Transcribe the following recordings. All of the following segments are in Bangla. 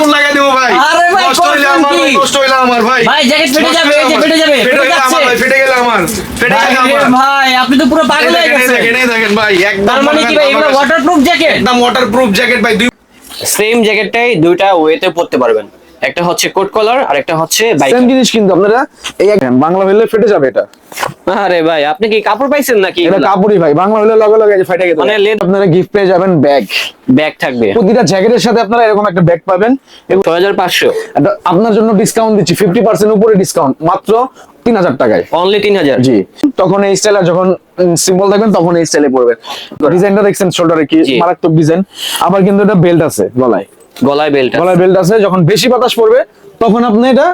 আগুন লাগাই দেবো ভাই। আরে ভাই, নষ্ট হইলে আমার ভাই কি? হইলে আমার ভাই। ভাই, জ্যাকেট ফেটে যাবে, এই যে ফেটে যাবে, ফেটে ফেটে গেলে আমার ভাই ফেটে গেলে আমার ফেটে ভাই গেলে আমার। ভাই আপনি তো পুরো পাগল হয়ে দেখেন, এই গেছেন। দেখেন, এই দেখেন ভাই একদম তার মানে কি ভাই এগুলো আমার কাছে- ওয়াটারপ্রুফ জ্যাকেট একদম ওয়াটারপ্রুফ জ্যাকেট ভাই দুই সেম জ্যাকেটটাই দুইটা ওয়েতে পড়তে পারবেন। একটা হচ্ছে কোট কলার আর একটা হচ্ছে সেম জিনিস কিন্তু আপনারা এই বাংলা হইলে ফেটে যাবে এটা। আরে ভাই আপনি কি কাপড় পাইছেন নাকি এটা কাপড়ই ভাই বাংলা হইলে লগে লগে ফাইটা গেছে মানে leather- আপনারা গিফট পেয়ে যাবেন ব্যাগ ব্যাগ থাকবে। প্রতিটা জ্যাকেটের সাথে আপনারা এরকম একটা ব্যাগ পাবেন। এবং ছয় হাজার পাঁচশো। এটা আপনার জন্য ডিসকাউন্ট দিচ্ছি ফিফটি পার্সেন্ট উপরে ডিসকাউন্ট মাত্র তিন হাজার টাকায়। অনলি তিন হাজার। জি। তখন এই স্টাইল যখন সিম্বল থাকবেন তখন এই স্টাইলে পড়বেন ডিজাইনটা দেখছেন শোল্ডারে কি। মারাত্মক ডিজাইন আবার কিন্তু এটা বেল্ট আছে গলায়। গলায় বেল্ট গলায় বেল্ট আছে যখন বেশি বাতাস পড়বে তখন আপনি এটা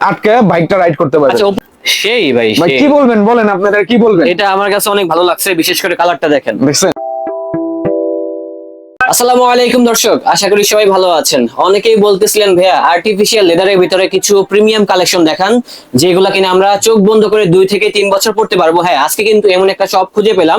আটকে বাইকটা রাইড করতে পারবেন আচ্ছা সেই ভাই। কি বলবেন? বলেন আপনারা কি বলবেন? এটা আমার কাছে অনেক ভালো লাগছে বিশেষ করে কালারটা দেখেন। দেখছেন? আসসালামু আলাইকুম দর্শক আশা করি সবাই ভালো আছেন। অনেকেই বলতেছিলেন ভাইয়া আর্টিফিশিয়াল লেদারের ভিতরে কিছু প্রিমিয়াম কালেকশন দেখান যেগুলো কিনা আমরা চোখ বন্ধ করে দুই থেকে তিন বছর পড়তে পারব। হ্যাঁ আজকে কিন্তু এমন একটা শপ খুঁজে পেলাম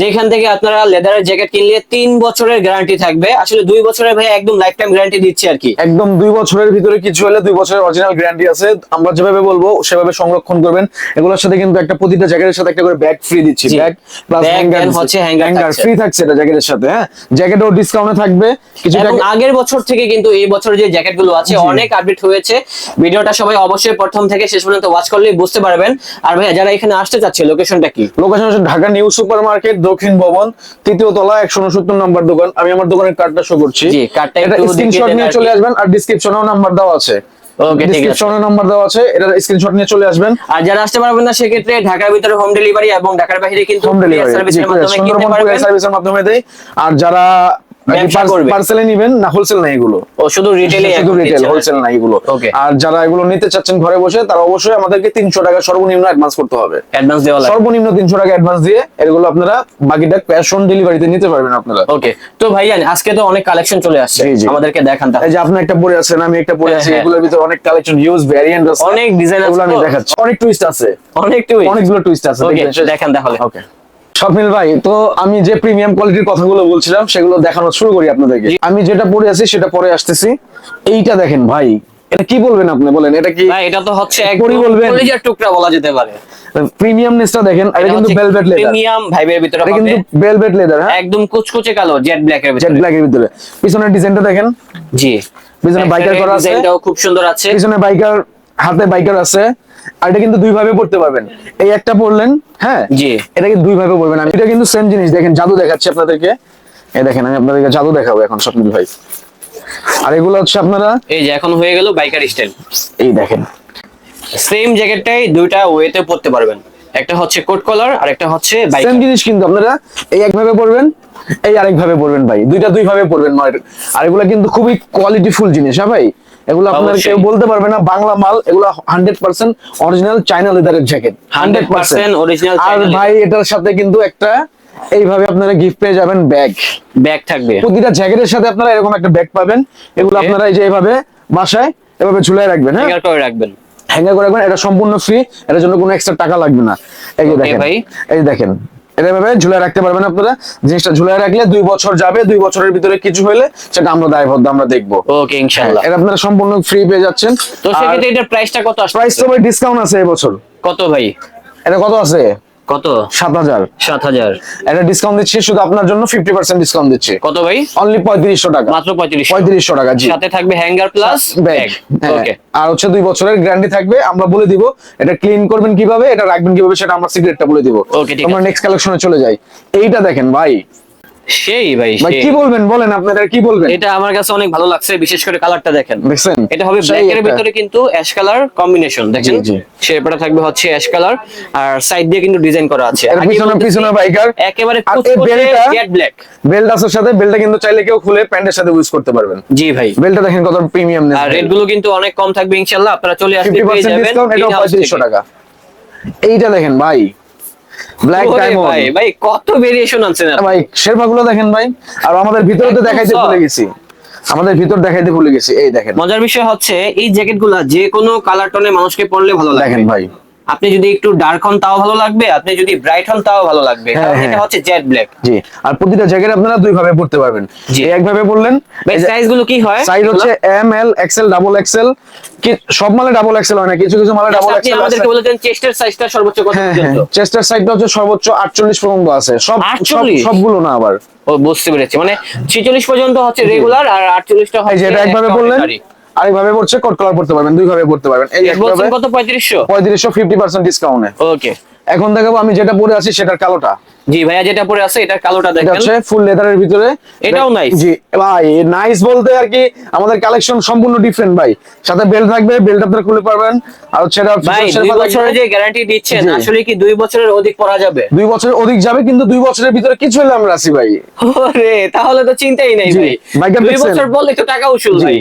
যেখান থেকে আপনারা লেদারের জ্যাকেট কিনলে তিন বছরের গ্যারান্টি থাকবে। আসলে দুই বছরের ভাই একদম লাইফ টাইম গ্যারান্টি দিচ্ছে আর কি। একদম দুই বছরের ভিতরে কিছু হলে দুই বছরের অরিজিনাল গ্যারান্টি আছে। আমরা যেভাবে বলব সেভাবে সংরক্ষণ করবেন। এগুলোর সাথে কিন্তু একটা প্রতিটা জ্যাকেটের সাথে একটা করে ব্যাগ ফ্রি দিচ্ছি। ব্যাগ প্লাস হ্যাঙ্গার হচ্ছে থাকছে। ফ্রি থাকছে এটা জ্যাকেটের সাথে হ্যাঁ? জ্যাকেটও ডিসকাউন্টে থাকবে। কিছু আগের বছর থেকে কিন্তু এই বছর যে জ্যাকেটগুলো আছে অনেক আপডেট হয়েছে। ভিডিওটা সবাই অবশ্যই প্রথম থেকে শেষ পর্যন্ত ওয়াচ করলেই বুঝতে পারবেন। আর ভাইয়া যারা এখানে আসতে চাচ্ছে লোকেশনটা কি? লোকেশন হচ্ছে ঢাকা নিউ সুপার মার্কেট দক্ষিণ ভবন তৃতীয় তলা একশো উনসত্তর নম্বর দোকান। আমি আমার দোকানের কার্ডটা শো করছি। একটু স্ক্রিনশট নিয়ে চলে আসবেন আর ডিসক্রিপশনেও নাম্বার দেওয়া আছে। ডিসক্রিপশনে নাম্বার দেওয়া আছে স্ক্রিনশট নিয়ে চলে আসবেন। আর যারা আসতে পারবেন না সেক্ষেত্রে ঢাকার ভিতরে হোম ডেলিভারি এবং ঢাকার বাইরে কিন্তু হোম ডেলিভারি সার্ভিসের মাধ্যমে কিনতে পারবেন। সার্ভিসের মাধ্যমে দেয় আর যারা। পার্সেলে নিবেন? না হোলসেল না এগুলো? ও শুধু রিটেলে শুধু রিটেল হোলসেল না এগুলো। আর যারা এগুলো নিতে চাচ্ছেন ঘরে বসে তারা অবশ্যই আমাদেরকে তিনশো টাকা সর্বনিম্ন অ্যাডভান্স করতে হবে। অ্যাডভান্স দেওয়া লাগবে। সর্বনিম্ন তিনশো টাকা অ্যাডভান্স দিয়ে এগুলো আপনারা বাকিটা ক্যাশ অন ডেলিভারিতে নিতে পারবেন আপনারা। ওকে তো ভাইয়ান আজকে তো অনেক কালেকশন চলে আসছে। আমাদেরকে দেখান এই যে আপনি একটা পরে আছেন আমি একটা পরে হ্যাঁ, আছি হ্যাঁ। এগুলোর ভিতরে অনেক কালেকশন ইউজ ভ্যারিয়েন্ট আছে। অনেক ডিজাইন আছে। আমি দেখাচ্ছি। অনেক টুইস্ট আছে। অনেক অনেকগুলো টুইস্ট আছে। দেখান তাহলে। ওকে স্বপ্নিল ভাই তো আমি যে প্রিমিয়াম কোয়ালিটির কথাগুলো বলছিলাম সেগুলো দেখানো শুরু করি আপনাদেরকে। আমি যেটা পরে আছি সেটা পরে আসতেছি। এইটা দেখেন ভাই এটা কি বলবেন আপনি? বলেন এটা কি ভাই এটা তো হচ্ছে একদম বলবেন? কলিজার টুকরা বলা যেতে পারে। প্রিমিয়ামনেসটা দেখেন এটা কিন্তু ভেলভেট লেদার প্রিমিয়াম ভাইবের ভিতরে এটা কিন্তু ভেলভেট লেদার হ্যাঁ? একদম কুচকুচে কালো জেড ব্ল্যাক এর জেড ভিতরে। ব্ল্যাক এর ভিতরে। পিছনের ডিজাইনটা দেখেন। জি। পিছনে বাইকার করা আছে। ডিজাইনটাও খুব সুন্দর আছে। পিছনে বাইকার হাতে বাইকার আছে। আর এটা কিন্তু দুই ভাবে পড়তে পারবেন। এই একটা পড়লেন হ্যাঁ? জি। এটা কিন্তু দুই ভাবে পড়বেন। আমি এটা কিন্তু সেম জিনিস। দেখেন জাদু দেখাচ্ছি আপনাদেরকে। এই দেখেন আমি আপনাদেরকে জাদু দেখাবো এখন স্বপ্নিল ভাই। আর এগুলো হচ্ছে আপনারা এই যে এখন হয়ে গেল বাইকার স্টাইল এই দেখেন। সেম জ্যাকেটটাই দুইটা ওয়েতে পড়তে পারবেন। একটা হচ্ছে কোট কলার আর একটা হচ্ছে বাইক সেম জিনিস কিন্তু আপনারা এই এক ভাবে পড়বেন এই আরেক ভাবে পড়বেন ভাই। দুইটা দুই ভাবে পড়বেন আর এগুলো কিন্তু খুবই কোয়ালিটিফুল জিনিস হ্যাঁ ভাই? এগুলো আপনার কেউ বলতে পারবে না বাংলা মাল এগুলো হান্ড্রেড পার্সেন্ট অরিজিনাল চাইনা লেদারের জ্যাকেট হান্ড্রেড 100% original আর ভাই এটার সাথে কিন্তু একটা এইভাবে আপনারা গিফট পেয়ে যাবেন ব্যাগ ব্যাগ থাকবে। প্রতিটা জ্যাকেটের সাথে আপনারা এরকম একটা ব্যাগ পাবেন। এগুলো আপনারা এই যে এইভাবে বাসায় এভাবে ঝুলাই রাখবেন হ্যাঁ? করে রাখবেন। হ্যাঙ্গার করে রাখবেন এটা সম্পূর্ণ ফ্রি এটার জন্য কোনো এক্সট্রা টাকা লাগবে না। এই যে দেখেন। এই দেখেন এটা ভাবে ঝুলাই রাখতে পারবেন আপনারা। জিনিসটা ঝুলে রাখলে দুই বছর যাবে দুই বছরের ভিতরে কিছু হলে সেটা আমরা দায়বদ্ধ আমরা দেখব। ওকে ইনশাআল্লাহ। এটা আপনারা সম্পূর্ণ ফ্রি পেয়ে যাচ্ছেন। তো সেক্ষেত্রে এটার প্রাইসটা কত আসছে প্রাইস তো ভাই ডিসকাউন্ট আছে এবছর। কত ভাই? এটা কত আছে? কত? সাত হাজার। সাত হাজার। একটা ডিসকাউন্ট দিচ্ছি শুধু আপনার জন্য ফিফটি পার্সেন্ট ডিসকাউন্ট দিচ্ছি। কত ভাই? অনলি পঁয়ত্রিশশো টাকা। মাত্র পঁয়ত্রিশ পঁয়ত্রিশশো টাকা জি। সাথে থাকবে হ্যাঙ্গার প্লাস ব্যাগ। ওকে আর হচ্ছে দুই বছরের গ্যারান্টি থাকবে আমরা বলে দিব এটা ক্লিন করবেন কীভাবে এটা রাখবেন কীভাবে সেটা আমরা সিক্রেটটা বলে দিব। ওকে ঠিক আমরা। নেক্সট কালেকশনে চলে যাই। এইটা দেখেন ভাই সেই ভাই ভাই কি বলবেন? বলেন আপনারা কি বলবেন? এটা আমার কাছে অনেক ভালো লাগছে বিশেষ করে কালারটা দেখেন। দেখছেন? এটা হবে ব্ল্যাক এর। ভিতরে কিন্তু অ্যাশ কালার কম্বিনেশন দেখেন। শেপটা থাকবে হচ্ছে অ্যাশ কালার আর সাইড দিয়ে কিন্তু ডিজাইন করা আছে। আগে পিছনে পিছনে বাইকার। একেবারে আর এই জেড ব্ল্যাক বেল্ট আছে সাথে বেল্টটা কিন্তু চাইলে কেউ খুলে প্যান্টের সাথে ইউজ করতে পারবেন। জি ভাই। বেল্টটা দেখেন কত প্রিমিয়াম আর রেটগুলো কিন্তু অনেক কম থাকবে ইনশাআল্লাহ আপনারা চলে আসতে পেয়ে যাবেন ডিসকাউন্ট এটা in-house পঁয়ত্রিশশো থেকে। টাকা। এইটা দেখেন ভাই। ব্ল্যাক ডায়মন্ড ভাই ভাই কত ভেরিয়েশন আনছেন না ভাই শেরপাগুলো দেখেন ভাই আর আমাদের ভিতরে তো দেখাইতে ভুলে গেছি। আমাদের ভিতর দেখাইতে ভুলে গেছি এই দেখেন। মজার বিষয় হচ্ছে এই জ্যাকেটগুলা যে কোনো কালার টোনে মানুষকে পরলে ভালো লাগে। দেখেন ভাই আপনি যদি একটু ডার্ক হন তাও ভালো লাগবে আপনি যদি ব্রাইট হন তাও ভালো লাগবে। হ্যাঁ, এটা হ্যাঁ। হচ্ছে জেড ব্ল্যাক জি আর প্রতিটা জ্যাকেট আপনারা দুই ভাবে পড়তে পারবেন। জি। এই একভাবে বললেন সাইজগুলো কি হয়? সাইজ হচ্ছে M L XL double XL কি সব মালে ডাবল এক্সেল হয় না কিছু কিছু মালে ডাবল আপনি এক্সেল আমাদেরকে বলেছেন চেস্টের সাইজটা সর্বোচ্চ কত হ্যাঁ পর্যন্ত? চেস্টার সাইডটা হচ্ছে সর্বোচ্চ 48 পর্যন্ত আছে। সব সব 48? সবগুলো না আবার। ও বুঝতে পেরেছি। মানে 46 পর্যন্ত হচ্ছে রেগুলার আর 48টা হয় হচ্ছে যে এটা একভাবে বললেন। আরেকভাবে পড়ছে কোট কালার পড়তে পারবেন দুই ভাবে পড়তে পারবেন। এই একভাবে কত? 3500 পঁয়ত্রিশশো ফিফটি পার্সেন্ট ডিসকাউন্টে ওকে এখন দেখাবো আমি যেটা পরে আছি সেটার কালোটা। জি ভাইয়া যেটা পরে আছে এটা কালোটা এটা দেখেন। হচ্ছে ফুল লেদারের ভিতরে। এটাও nice। জি ভাই নাইস বলতে আর কি আমাদের কালেকশন সম্পূর্ণ ডিফারেন্ট ভাই। সাথে বেল্ট থাকবে বেল্ট আপনারা খুলে পারবেন। আর হচ্ছে এটা ভাই feature দুই বছরের যে গ্যারান্টি দিচ্ছেন আসলে কি দুই বছরের অধিক পড়া যাবে? দুই বছরের অধিক যাবে কিন্তু দুই বছরের ভিতরে কিছু হলে আমরা আছি ভাই। ওরে তাহলে তো চিন্তাই নেই ভাই। বাইকার দুই বছর বললে তো টাকা উসুল ভাই।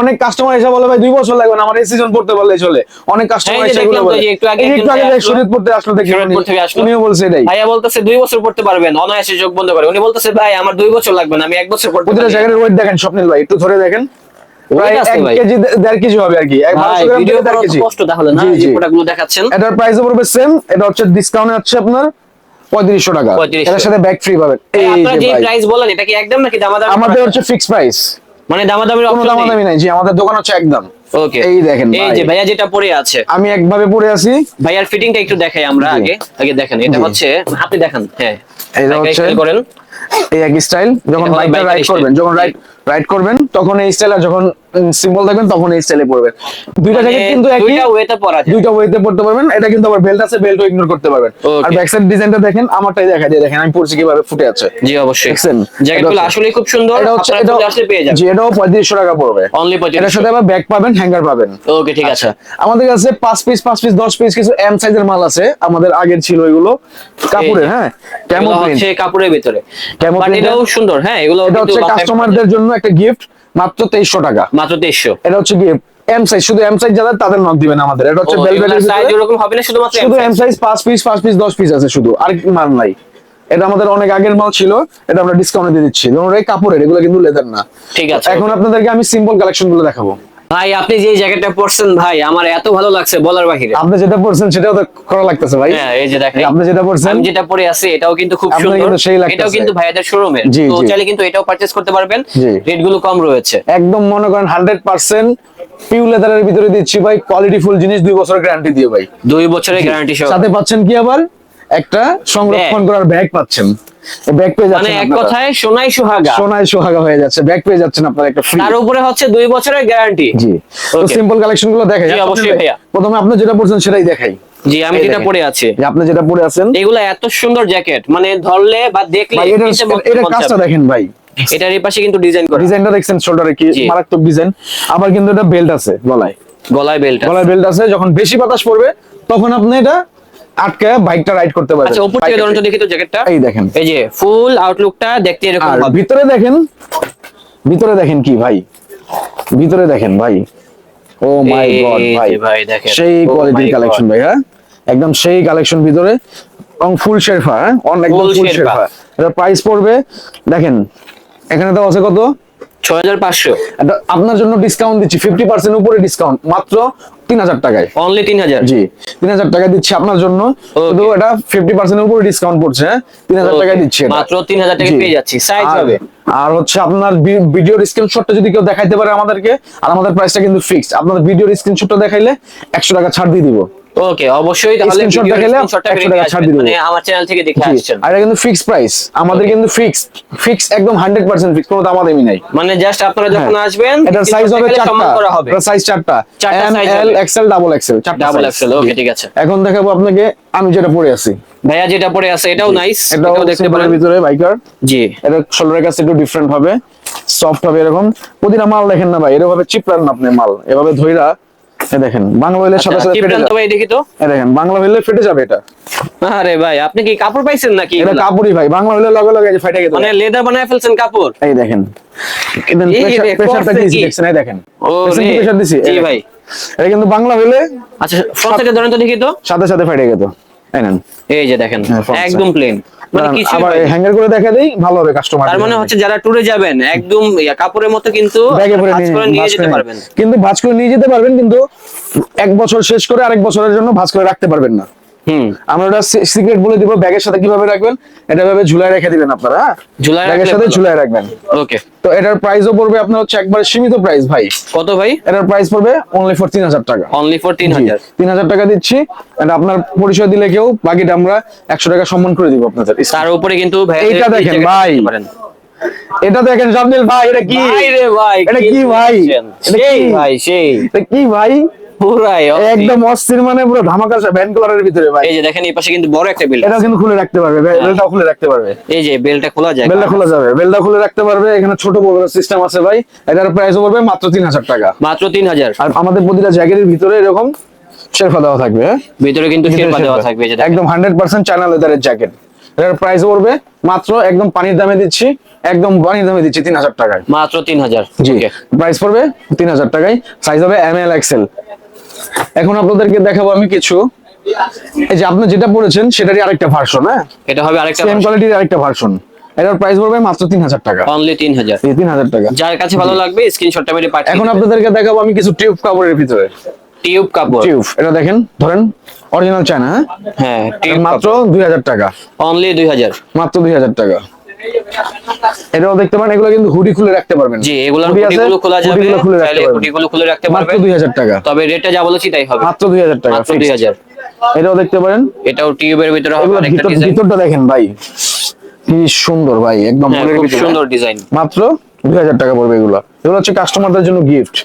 অনেক কাস্টমার এসে বলে ভাই দুই বছর লাগবে না আমার এই সিজন পড়তে পারলেই চলে। অনেক কাস্টমার এসে বলে। একটু আগে একটু আগে। শরীর পড়তে আসলো দেখি শরীয়তপুর থেকে আসলো। উনিও বলছে এটাই। ভাইয়া বলতেছে দুই বছর পড়তে পারবেন অনায়াসে যোগ বন্ধ করে। উনি বলতেছে ভাই আমার দুই বছর লাগবে না আমি এক বছর পড়তে প্রতিটা পারি। জায়গার ওয়েট দেখেন স্বপ্নিল ভাই একটু ধরে দেখেন। প্রায় আছে এক ভাই। কেজি দে- দেড় কেজি হবে আর কি। এক ভাই 1200 গ্রাম ভিডিও থেকে দেড় করা তো কেজি। কষ্ট তাহলে না জি, এই যে জি। প্রোডাক্টগুলো দেখাচ্ছেন? এটার প্রাইসও পড়বে সেম এটা হচ্ছে ডিসকাউন্টে আছে আপনার পঁয়ত্রিশশো টাকা। এটার সাথে ব্যাগ ফ্রি পাবেন। আমাদের হচ্ছে ফিক্স প্রাইস মানে কোনো দামাদামি নাই। জি আমাদের দোকান হচ্ছে একদম। ওকে এই দেখেন এই যে ভাইয়া যেটা পরে আছে। আমি একভাবে পরে আছি। ভাইয়ার ফিটিংটা একটু দেখাই আমরা আগে। আগে দেখেন এটা হচ্ছে আপনি দেখেন হ্যাঁ। এটা হচ্ছে- করেন। এই এক স্টাইল যখন বাইকটা রাইড করবেন যখন রাইড রাইড করবেন তখন এই স্টাইল আর যখন সিম্বল থাকবেন তখন এই স্টাইলে পড়বেন। দুইটা মানে জ্যাকেট কিন্তু একই। দুইটা ওয়েতে পরা যায়। দুইটা ওয়েতে পড়তে পারবেন এটা কিন্তু আবার বেল্ট আছে বেল্টও ইগনোর করতে পারবেন। আর ব্যাক সাইড ডিজাইনটা দেখেন আমারটাই দেখা দিয়ে দেখেন আমি পড়ছি কীভাবে ফুটে আছে। জি অবশ্যই। দেখছেন? জ্যাকেটগুলো আসলে খুব সুন্দর এটা হচ্ছে এটা আসলে পেয়ে যাবেন। জি এটাও পঁয়ত্রিশশো টাকা পড়বে। অনলি এটার পঁয়ত্রিশ সাথে আবার ব্যাগ পাবেন হ্যাঙ্গার পাবেন। ওকে ঠিক আছে। আচ্ছা আমাদের কাছে পাঁচ পিস পাঁচ পিস দশ পিস কিছু এম সাইজের মাল আছে। আমাদের আগের ছিল এগুলো। কাপড়ের হ্যাঁ? কেমন হচ্ছে কাপড়ের ভিতরে। বাট এটাও সুন্দর হ্যাঁ এগুলো এটা হচ্ছে কাস্টমারদের জন্য একটা গিফট মাত্র তেইশশো টাকা। মাত্র তেইশশো। এটা হচ্ছে গিফট এম সাইজ শুধু এম সাইজ যাদের তাদের নক দিবেন আমাদের। এটা হচ্ছে ভেলভেটের সাইজ এরকম হবে না শুধুমাত্র শুধু এম সাইজ পাঁচ পিস পাঁচ পিস দশ পিস আছে শুধু। আর মাল নাই। এটা আমাদের অনেক আগের মাল ছিল এটা আমরা ডিসকাউন্টে দিয়ে দিচ্ছি। ধরুন এই কাপড়ের এগুলো কিন্তু লেদার না। ঠিক আছে। এখন আপনাদেরকে আমি সিম্পল কালেকশনগুলো দেখাবো। ভাই আপনি যে জ্যাকেটটা পরছেন ভাই আমার এত ভালো লাগছে বলার বাহিরে। আপনি যেটা পড়ছেন সেটাও তো করা লাগতেছে ভাই। হ্যাঁ এই যে দেখেন আপনি যেটা পড়ছেন আমি যেটা পরে আছি এটাও কিন্তু খুব সুন্দর। কিন্তু সেই লাগতেছে। এটাও কিন্তু ভাইয়াদের শোরুমের তো চাইলে কিন্তু এটাও পারচেজ করতে পারবেন। রেটগুলো কম রয়েছে। একদম মনে করেন হান্ড্রেড পার্সেন্ট পিউ লেদারের ভিতরে দিচ্ছি ভাই কোয়ালিটি ফুল জিনিস দুই বছর গ্যারান্টি দিয়ে ভাই। দুই বছরের গ্যারান্টি সহ। সাথে পাচ্ছেন কি আবার? একটা সংরক্ষণ করার ব্যাগ পাচ্ছেন। ব্যাগ পেয়ে মানে এক কথায় সোনাই সোহাগা। সোনায় সোহাগা হয়ে যাচ্ছে। ব্যাগ পেয়ে যাচ্ছেন আপনারা একটা ফ্রি তার উপরে হচ্ছে দুই বছরের গ্যারান্টি জি। তো সিম্পল কালেকশনগুলো দেখাই। অবশ্যই ভাইয়া। প্রথমে আপনি যেটা পড়ছেন সেটাই দেখাই। জি আমি যেটা। পরে আছি। আপনি যেটা পরে আছেন। এগুলা এত সুন্দর জ্যাকেট মানে ধরলে বা দেখলে এটা কাজটা দেখেন ভাই। এটার এই পাশে কিন্তু ডিজাইন করা। ডিজাইনটা দেখছেন শোল্ডারে কি মারাত্মক ডিজাইন আবার কিন্তু এটা বেল্ট আছে গলায়। গলায় বেল্ট গলায় বেল্ট আছে। যখন বেশি বাতাস পড়বে তখন আপনি এটা আটকে বাইকটা রাইড করতে পারবেন আচ্ছা উপর থেকে। ধরুন তো দেখি তো জ্যাকেটটা এই দেখেন। এই যে ফুল আউটলুকটা দেখতে এরকম আর ভিতরে দেখেন ভিতরে দেখেন কি ভাই? ভিতরে দেখেন ভাই। ও মাই গড ভাই। ভাই দেখেন। সেই Oh কোয়ালিটির কালেকশন God. ভাই হ্যাঁ? একদম সেই কালেকশন ভিতরে এবং ফুল শেরফা হ্যাঁ? অন একদম ফুল শেরফা এটা প্রাইস পড়বে দেখেন এখানে তো আছে কত? ছয় হাজার পাঁচশো এটা আপনার জন্য ডিসকাউন্ট দিচ্ছি ফিফটি পার্সেন্ট উপরে ডিসকাউন্ট মাত্র তিন হাজার টাকায় অনলি তিন হাজার জি তিন হাজার টাকা দিচ্ছি আপনার জন্য শুধু এটা ফিফটি পার্সেন্ট উপরে ডিসকাউন্ট পড়ছে হ্যাঁ তিন হাজার Okay. টাকায় দিচ্ছি। মাত্র 3000 টাকায়। পেয়ে যাচ্ছি। আর- হবে? আর হচ্ছে আপনার ভিডিওর স্ক্রিনশটটা যদি কেউ দেখাইতে পারে আমাদেরকে আর আমাদের প্রাইসটা কিন্তু ফিক্সড আপনার ভিডিওর স্ক্রিনশটটা দেখাইলে একশো টাকা ছাড় দিয়ে দিব ওকে অবশ্যই তাহলে ভিডিওর 100 টাকা ছাড় দিয়ে দেবো। মানে আমার চ্যানেল থেকে দেখে আসছেন। আর এটা কিন্তু ফিক্সড প্রাইস আমাদের কিন্তু ফিক্সড ফিক্স একদম হান্ড্রেড পার্সেন্ট ফিক্স কোনো দামাদামি নাই। মানে জাস্ট আপনারা যখন হ্যাঁ। আসবেন সাইজ হবে করা size M L XL double XL double XL okay ঠিক আছে। এখন দেখাবো আপনাকে আমি যেটা পরে আছি। ভাইয়া যেটা পরে আছে এটাও নাইস এটাও দেখতে পারেন। ভিতরে বাইকার জি। এটা শোল্ডারের কাছে একটু ডিফারেন্ট হবে। সফট হবে এরকম। প্রতিটা মাল দেখেন না ভাই এরকম ভাবে চিপড়ান না আপনি মাল। এভাবে ধইরা দেখেন বাংলা হইলে সাথে সাথে ফেটে যাবে। দেখি তো। দেখেন বাংলা হইলে ফেটে যাবে এটা। আরে ভাই আপনি কি কাপড় পাইছেন নাকি এটা কাপড়ই ভাই বাংলা হইলে লগে লগে গেছে। মানে লেদার বানায় ফেলছেন কাপড়? এই দেখেন কিন্তু প্রেসারটা কি? দেখছেন? এই দেখেন ও রে প্রেসার দিছি? জি ভাই। এটা কিন্তু বাংলা হইলে আচ্ছা ফ্রন্ট সাইডে ধরেন তো দেখি তো। সাথে সাথে ফাইটে গেত এই যে দেখেন হ্যাঁ, একদম প্লেন মানে আবার হ্যাঙ্গার করে দেখা দেই ভালো হবে কাস্টমার তার মানে হচ্ছে যারা ট্যুরে যাবেন একদম কাপড়ের মতো কিন্তু ভাঁজ নিয়ে করে নিয়ে যেতে পারবেন। কিন্তু ভাঁজ করে নিয়ে যেতে পারবেন কিন্তু এক বছর শেষ করে আরেক বছরের জন্য ভাঁজ করে রাখতে পারবেন না। হুম। আমরা ওটা সিক্রেট বলে দিব ব্যাগের সাথে কীভাবে রাখবেন? এটা ভাবে ঝুলায় রেখে দিবেন আপনারা হ্যাঁ? ঝুলায় ব্যাগের সাথে। ঝুলায় রাখবেন। ওকে। তো এটার প্রাইসও পড়বে আপনার হচ্ছে একবার সীমিত প্রাইস ভাই। কত ভাই? এটার প্রাইস পড়বে অনলি ফর তিন হাজার টাকা। অনলি ফর তিন হাজার। তিন হাজার টাকা দিচ্ছি। And আপনার পরিচয় দিলে কেউ বাকিটা আমরা একশো টাকা সম্মান করে দিব আপনাদের। তার উপরে কিন্তু ভাই এইটা দেখেন ভাই। এটা দেখেন ভাই এটা কি? ভাই রে ভাই এটা কি ভাই? এটা কি? ভাই সেই। এটা কি ভাই? পুরাই একদম অস্থির মানে পুরো ধামাকা ভ্যান কালারের ভিতরে ভাই। এই যে দেখেন এই পাশে কিন্তু বড় একটা বেল্ট এটাও কিন্তু খুলে রাখতে পারবে বে- খুলে রাখতে পারবে। এই যে বেলটা খোলা যায়। বেলটা খোলা যাবে। বেলটা খুলে রাখতে পারবে এখানে ছোট বড় সিস্টেম আছে ভাই। এটার প্রাইস পড়বে মাত্র টাকা। আর আমাদের প্রতিটা জ্যাকেটের ভিতরে এরকম দেওয়া থাকবে হ্যাঁ? ভিতরে কিন্তু শেরপা দেওয়া থাকবে। একদম হান্ড্রেড পার্সেন্ট চায়না লেদারের জ্যাকেট এটার প্রাইস পড়বে মাত্র একদম পানির দামে দিচ্ছি একদম পানির দামে দিচ্ছি তিন হাজার টাকায়। মাত্র তিন হাজার। জি। প্রাইস পড়বে তিন হাজার টাকায়। সাইজ হবে এম এল এক্সেল এখন আপনাদেরকে দেখাবো আমি কিছু। এই যে আপনি যেটা পড়েছেন সেটারই আরেকটা ভার্সন হ্যাঁ? এটা হবে আরেকটা সেম কোয়ালিটির আরেকটা ভার্সন এটার প্রাইস পড়বে মাত্র তিন হাজার টাকা। অনলি তিন হাজার। এই তিন হাজার টাকা। যার কাছে ভালো লাগবে স্ক্রিনশটটা মেরে পাঠিয়ে এখন আপনাদেরকে দেখাবো আমি কিছু টিউব কাপড়ের ভিতরে। টিউব কাপড় টিউব এটা দেখেন ধরেন অরিজিনাল চায়না হ্যাঁ? হ্যাঁ মাত্র দুই হাজার টাকা। অনলি দুই হাজার। মাত্র দুই হাজার টাকা। এটাও দেখতে পারেন এগুলো কিন্তু হুডি খুলে রাখতে পারবেন। জি আছে, হুডিগুলো খোলা যাবে গুলো খুলে রাখতে পারবেন। মাত্র পারবে দুই হাজার টাকা। তবে রেটটা যা বলেছি তাই হবে। মাত্র দুই হাজার টাকা মাত্র fixed। দুই হাজার। এটাও দেখতে পারেন। এটাও টিউবের ভিতরে হবে এগুলো আরেকটা ডিজাইন ভিতরটা দেখেন ভাই কি সুন্দর ভাই একদম হ্যাঁ মনের ভিতরে। সুন্দর ডিজাইন মাত্র দুই হাজার টাকা পড়বে এগুলো। এগুলো হচ্ছে কাস্টমারদের জন্য গিফট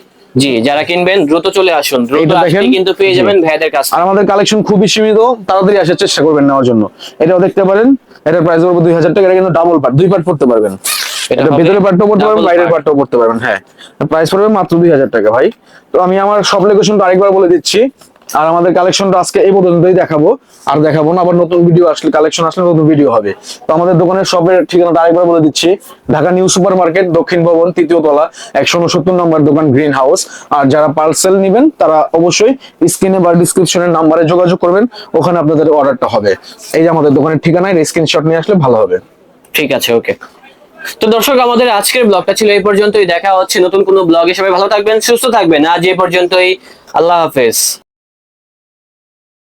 জি যারা কিনবেন দ্রুত চলে আসুন। দ্রুত আসলে কিন্তু পেয়ে যাবেন ভাইদের কাছে আর আমাদের কালেকশন খুবই সীমিত তাড়াতাড়ি আসার চেষ্টা করবেন নেওয়ার জন্য। এটাও দেখতে পারেন এটার প্রাইস হবে দুই হাজার টাকা এটা কিন্তু ডাবল পার্ট দুই পার্ট পড়তে পারবেন। এটা ভিতরে পার্টও পড়তে পারবেন বাইরের পার্টও পড়তে পারবেন হ্যাঁ। প্রাইস পড়বে মাত্র দুই হাজার টাকা ভাই। তো আমি আমার সব লোকেশনটা আরেকবার বলে দিচ্ছি। আর আমাদের কালেকশনটা আজকে এই পর্যন্তই দেখাবো। আর দেখাবো না, আবার নতুন ভিডিও আসলে কালেকশন আসলে নতুন ভিডিও হবে। তো আমাদের দোকানের শপের ঠিকানাটা আরেকবার বলে দিচ্ছি। ঢাকা নিউ সুপার মার্কেট দক্ষিণ ভবন, তৃতীয় তলা, একশো উনসত্তর নম্বর দোকান গ্রিন হাউস। আর যারা পার্সেল নেবেন, তারা অবশ্যই স্ক্রিনে বা ডিসক্রিপশনের নাম্বারে যোগাযোগ করবেন, ওখানে আপনাদের অর্ডারটা হবে। এই যে আমাদের দোকানের ঠিকানায় স্ক্রিনশট নিয়ে আসলে ভালো হবে। ঠিক আছে ওকে তো দর্শক, আমাদের আজকের ব্লগটা ছিল এই পর্যন্তই। দেখা হচ্ছে নতুন কোনো ব্লগে সবাই ভালো থাকবেন, সুস্থ থাকবেন। আজ এই পর্যন্তই। আল্লাহ হাফেজ।